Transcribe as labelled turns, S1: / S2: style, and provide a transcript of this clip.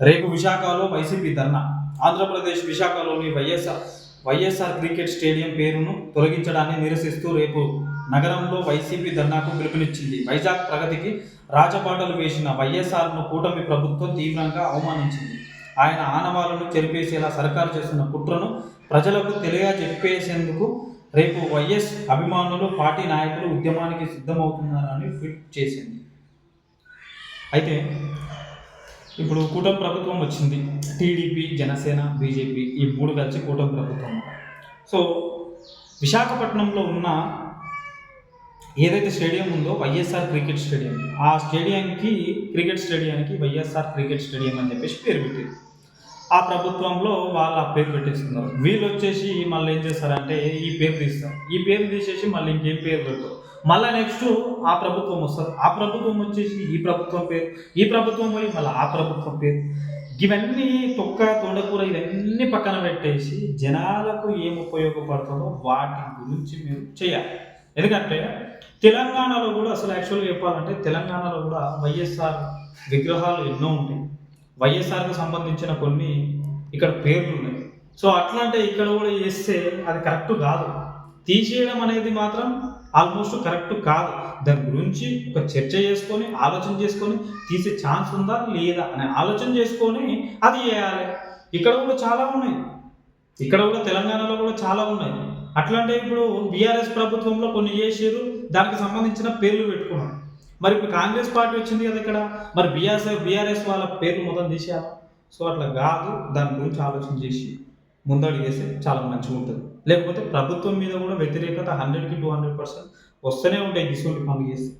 S1: రేపు విశాఖలో వైసీపీ ధర్నా. ఆంధ్రప్రదేశ్ విశాఖలోని వైఎస్ఆర్ వైఎస్ఆర్ క్రికెట్ స్టేడియం పేరును తొలగించడాన్ని నిరసిస్తూ రేపు నగరంలో వైసీపీ ధర్నాకు పిలుపునిచ్చింది. వైజాగ్ ప్రగతికి రాజపాటలు వేసిన వైఎస్ఆర్ను కూటమి ప్రభుత్వం తీవ్రంగా అవమానించింది. ఆయన ఆనవాలను చెరిపేసేలా సర్కారు చేస్తున్న కుట్రను ప్రజలకు తెలియజెప్పేసేందుకు రేపు వైఎస్ అభిమానులు పార్టీ నాయకులు ఉద్యమానికి సిద్ధమవుతున్నారని ట్వీట్ చేసింది. అయితే ఇప్పుడు కూటమి ప్రభుత్వం వచ్చింది. టీడీపీ జనసేన బీజేపీ ఈ మూడు కలిసి కూటమి ప్రభుత్వం. సో విశాఖపట్నంలో ఉన్న ఏదైతే స్టేడియం ఉందో వైఎస్ఆర్ క్రికెట్ స్టేడియం ఆ స్టేడియంకి క్రికెట్ స్టేడియానికి వైఎస్ఆర్ క్రికెట్ స్టేడియం అని చెప్పేసి పేరు పెట్టింది. ఆ ప్రభుత్వంలో వాళ్ళు ఆ పేరు పెట్టేస్తున్నారు వీళ్ళు వచ్చేసి మళ్ళీ ఏం చేస్తారంటే ఈ పేరు తీస్తారు. ఈ పేరు తీసేసి మళ్ళీ ఇంకేం పేరు పెడతారు మళ్ళీ నెక్స్ట్ ఆ ప్రభుత్వం వస్తారు ఆ ప్రభుత్వం వచ్చేసి ఈ ప్రభుత్వం పేరు ఈ ప్రభుత్వం పోయి మళ్ళీ ఆ ప్రభుత్వం పేరు. ఇవన్నీ తొక్క తొండకూర ఇవన్నీ పక్కన పెట్టేసి జనాలకు ఏం ఉపయోగపడుతుందో వాటి గురించి మీరు చేయాలి. ఎందుకంటే తెలంగాణలో కూడా అసలు యాక్చువల్గా చెప్పాలంటే తెలంగాణలో కూడా వైఎస్ఆర్ విగ్రహాలు ఎన్నో ఉంటాయి. వైఎస్ఆర్కు సంబంధించిన కొన్ని ఇక్కడ పేర్లు ఉన్నాయి సో అట్లా అంటే ఇక్కడ కూడా చేస్తే అది కరెక్ట్ కాదు. తీసేయడం అనేది మాత్రం ఆల్మోస్ట్ కరెక్ట్ కాదు. దాని గురించి ఒక చర్చ చేసుకొని ఆలోచన చేసుకొని తీసే ఛాన్స్ ఉందా లేదా అనే ఆలోచన చేసుకొని అది చేయాలి. ఇక్కడ కూడా చాలా ఉన్నాయి. ఇక్కడ కూడా తెలంగాణలో కూడా చాలా ఉన్నాయి. అట్లా అంటే ఇప్పుడు బీఆర్ఎస్ ప్రభుత్వంలో కొన్ని చేసారు దానికి సంబంధించిన పేర్లు పెట్టుకున్నారు మరి ఇప్పుడు కాంగ్రెస్ పార్టీ వచ్చింది కదా ఇక్కడ. మరి బీఆర్ఎస్ బీఆర్ఎస్ వాళ్ళ పేర్లు మొత్తం తీసేయాలి? సో అట్లా కాదు దాని గురించి ఆలోచన చేసి ముందడుగు చేస్తే చాలా మంచిగా ఉంటుంది. లేకపోతే ప్రభుత్వం మీద కూడా వ్యతిరేకత హండ్రెడ్కి టూ హండ్రెడ్ పర్సెంట్ వస్తూనే ఉంటాయి గిసోటి పనులు చేస్తే.